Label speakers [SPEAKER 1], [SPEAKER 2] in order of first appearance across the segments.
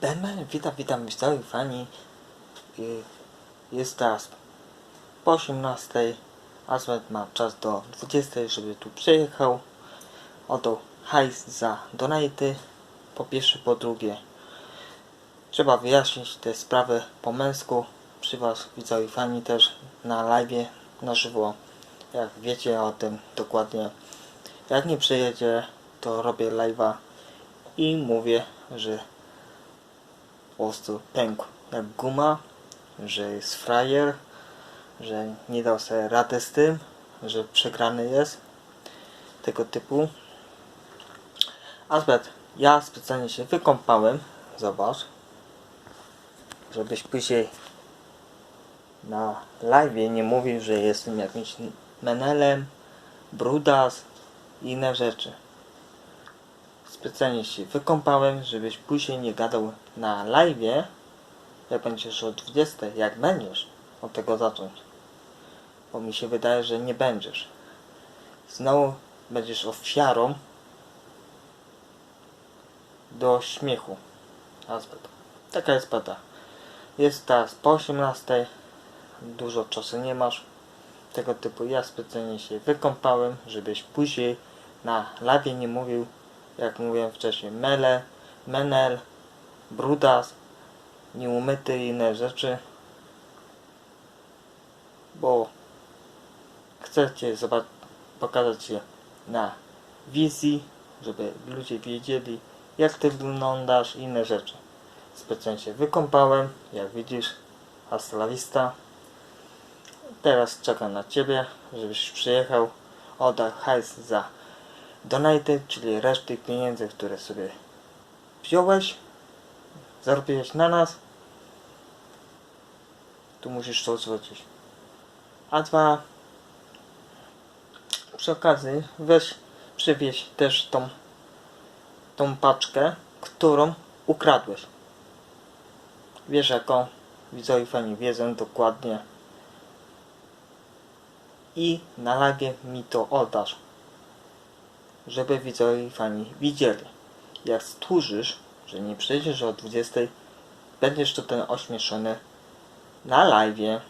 [SPEAKER 1] Batman, witam, witam widzowie, fani. Y, Jest teraz po 18. Azmet ma czas do 20, żeby tu przyjechał. Oddał hajs za donaty. Po pierwsze, po drugie. Trzeba wyjaśnić te sprawy po męsku. Przy was widzowie, fani też na live, na żywo. Jak wiecie o tym dokładnie. Jak nie przyjedzie, to robię live'a i mówię, że po prostu pękł jak guma, że jest frajer, że nie dał sobie rady z tym, że przegrany jest, tego typu. Azbet, ja specjalnie się wykąpałem, zobacz, żebyś później na live nie mówił, że jestem jakimś menelem, brudas i inne rzeczy specjalnie się wykąpałem, żebyś później nie gadał na live, jak będziesz o 20, jak będziesz od tego zacząć. Bo mi się wydaje, że nie będziesz. Znowu będziesz ofiarą do śmiechu. Azbet. Taka jest prawda. Jest teraz po 18, dużo czasu nie masz. Tego typu ja specjalnie się wykąpałem, żebyś później na live nie mówił jak mówiłem wcześniej, mele, menel, brudas, nieumyty i inne rzeczy, bo chcecie zobac- pokazać je na wizji, żeby ludzie wiedzieli, jak ty wyglądasz i inne rzeczy. Specjalnie się wykąpałem, jak widzisz, hasta. Teraz czekam na ciebie, żebyś przyjechał, oddał hajs za donaty, czyli reszty pieniędzy, które sobie wziąłeś, zarobiłeś na nas, tu musisz to zwrócić. A dwa, przy okazji weź, przywieź też tą, tą paczkę, którą ukradłeś. Wiesz jaką? Widzowie fani wiedzą dokładnie. I na live mi to oddasz żeby widzowie fani widzieli. Jak stłużysz, że nie przyjdziesz o 20, będziesz ten ośmieszony na live,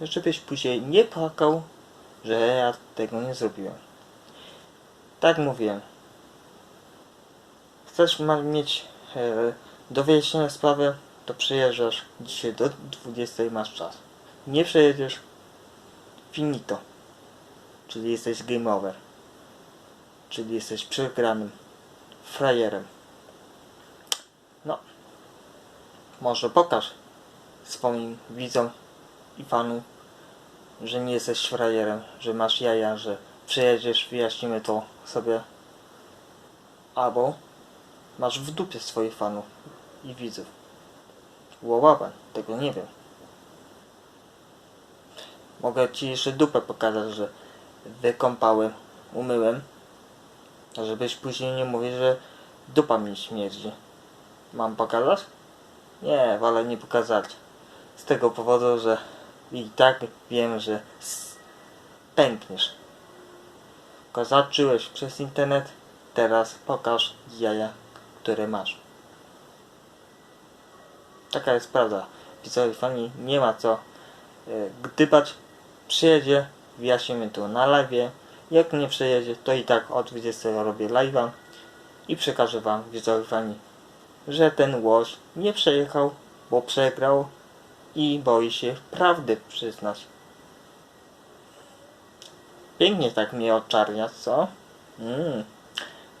[SPEAKER 1] żebyś później nie płakał, że ja tego nie zrobiłem. Tak mówiłem. Chcesz mieć e, do wyjaśnienia sprawy, to przyjeżdżasz dzisiaj do 20 masz czas. Nie przejedziesz, finito. Czyli jesteś game over czyli jesteś przegranym frajerem. No, może pokaż swoim widzom i fanom, że nie jesteś frajerem, że masz jaja, że przyjedziesz, wyjaśnimy to sobie. Albo masz w dupie swoich fanów i widzów. Łobaba, tego nie wiem. Mogę ci jeszcze dupę pokazać, że wykąpałem, umyłem Żebyś później nie mówił, że dupa mi śmierdzi. Mam pokazać? Nie, wolę nie pokazać. Z tego powodu, że i tak wiem, że pękniesz. Zacząłeś przez internet, teraz pokaż jaja, które masz. Taka jest prawda. Widzowie fani, nie ma co e, gdybać. Przyjedzie, wyjaśnimy to na live jak nie przejedzie, to i tak o 20 robię live'a i przekażę wam, widzowie że ten łoś nie przejechał, bo przegrał i boi się prawdy przyznać. Pięknie tak mnie oczarnia, co? Mm.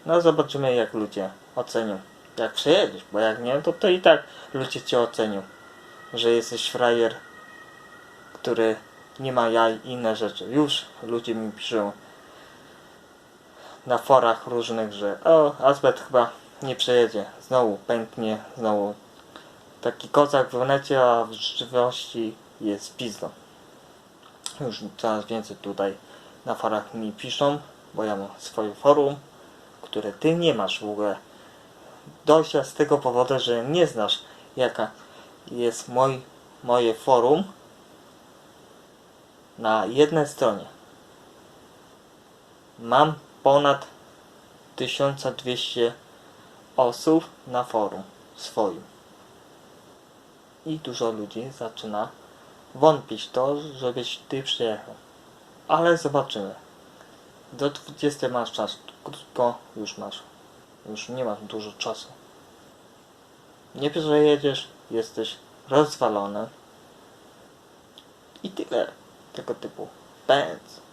[SPEAKER 1] No zobaczymy jak ludzie ocenią. Jak przejedziesz, bo jak nie, to to i tak ludzie cię ocenią. Że jesteś frajer, który nie ma jaj i inne rzeczy. Już ludzie mi piszą na forach różnych, że o, Azbet chyba nie przejedzie, znowu pęknie, znowu taki kozak w necie, a w rzeczywistości jest pizdą. Już coraz więcej tutaj na forach mi piszą, bo ja mam swoje forum, które ty nie masz w ogóle dojścia z tego powodu, że nie znasz jaka jest mój, moje forum na jednej stronie. Mam ponad 1200 osób na forum swoim. i dużo ludzi zaczyna wątpić to, żebyś ty przyjechał. Ale zobaczymy. Do 20 masz czas, krótko już masz. Już nie masz dużo czasu. Nie wiesz, że jedziesz, jesteś rozwalony. I tyle tego typu. Pędz.